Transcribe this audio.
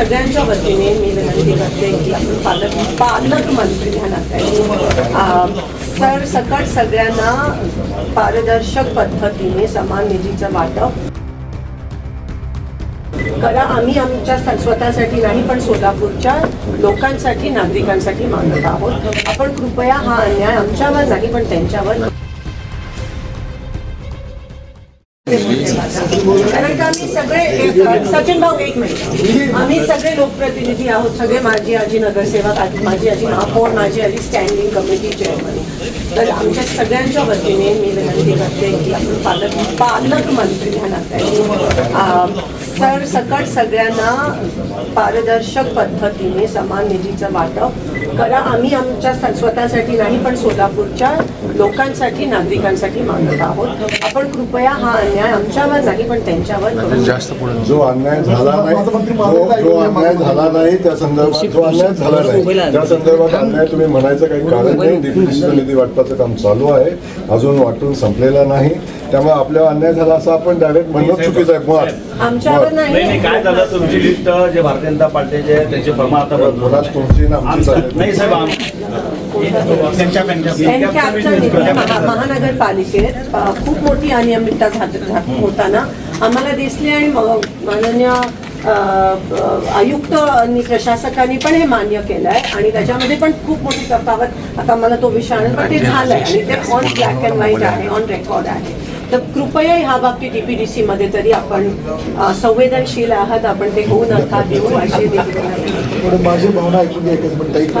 सगळ्यांच्या वतीने मी विनंती करते की आपण पालक पालकमंत्री ह्या नात्याने तर सकट सगळ्यांना पारदर्शक पद्धतीने समान निधीचं वाटप. करा आम्ही आमच्या स्वतःसाठी नाही पण सोलापूरच्या लोकांसाठी नागरिकांसाठी मागत आहोत. आपण कृपया हा अन्याय आमच्यावर नाही पण त्यांच्यावर कारण का आम्ही सगळे एक- सचिन भाऊ एक मिनिट. आम्ही सगळे लोकप्रतिनिधी आहोत सगळे माझी आजी नगरसेवक माझी आजी महापौर माझी आजी स्टँडिंग कमिटी चेअरमन तर आमच्या सगळ्यांच्या वतीने मी विनंती करते की आपण पालक पालकमंत्री ह्या नात्याने तर सकट सगळ्यांना पारदर्शक पद्धतीने समान निधीचं वाटप करा. आम्ही आमच्या स्वतःसाठी नाही पण सोलापूरच्या लोकांसाठी नागरिकांसाठी मागत आहोत. आपण कृपया हा अन्याय आमच्यावर नाही पण त्यांच्यावर जास्त जो अन्याय झाला नाही जो अन्याय झाला नाही त्या संदर्भात जो अन्याय झाला नाही त्या संदर्भात अन्याय तुम्ही म्हणायचं काही कारण नाही निधी वाटपाचं काम चालू आहे. अजून वाटून संपलेलं नाही. त्यामुळे आपल्यावर अन्याय झाला असं आपण डायरेक्ट म्हणणं चुकीचं आहे. आमच्यावर नाही. काय झालं? तुमची लिस्ट जे भारतीय जनता पार्टीचे आहेत, त्यांचे फॉर्म आता तुमची ना आमची नाही साहेब महानगरपालिकेत खूप मोठी अनियमितता होताना आम्हाला दिसली आणि माननीय आयुक्त आणि प्रशासकांनी पण हे मान्य केलं आहे आणि त्याच्यामध्ये पण खूप मोठी तफावत. आता मला तो विषय आणत पण ते झालंय आणि ते ऑन ब्लॅक अँड व्हाईट आहे ऑन रेकॉर्ड आहे. तर कृपया ह्या बाबतीत डीपीडीसी मध्ये तरी आपण संवेदनशील आहात आपण ते होऊ नका देऊ अशी माझी भावना ऐकून एकच मिनिट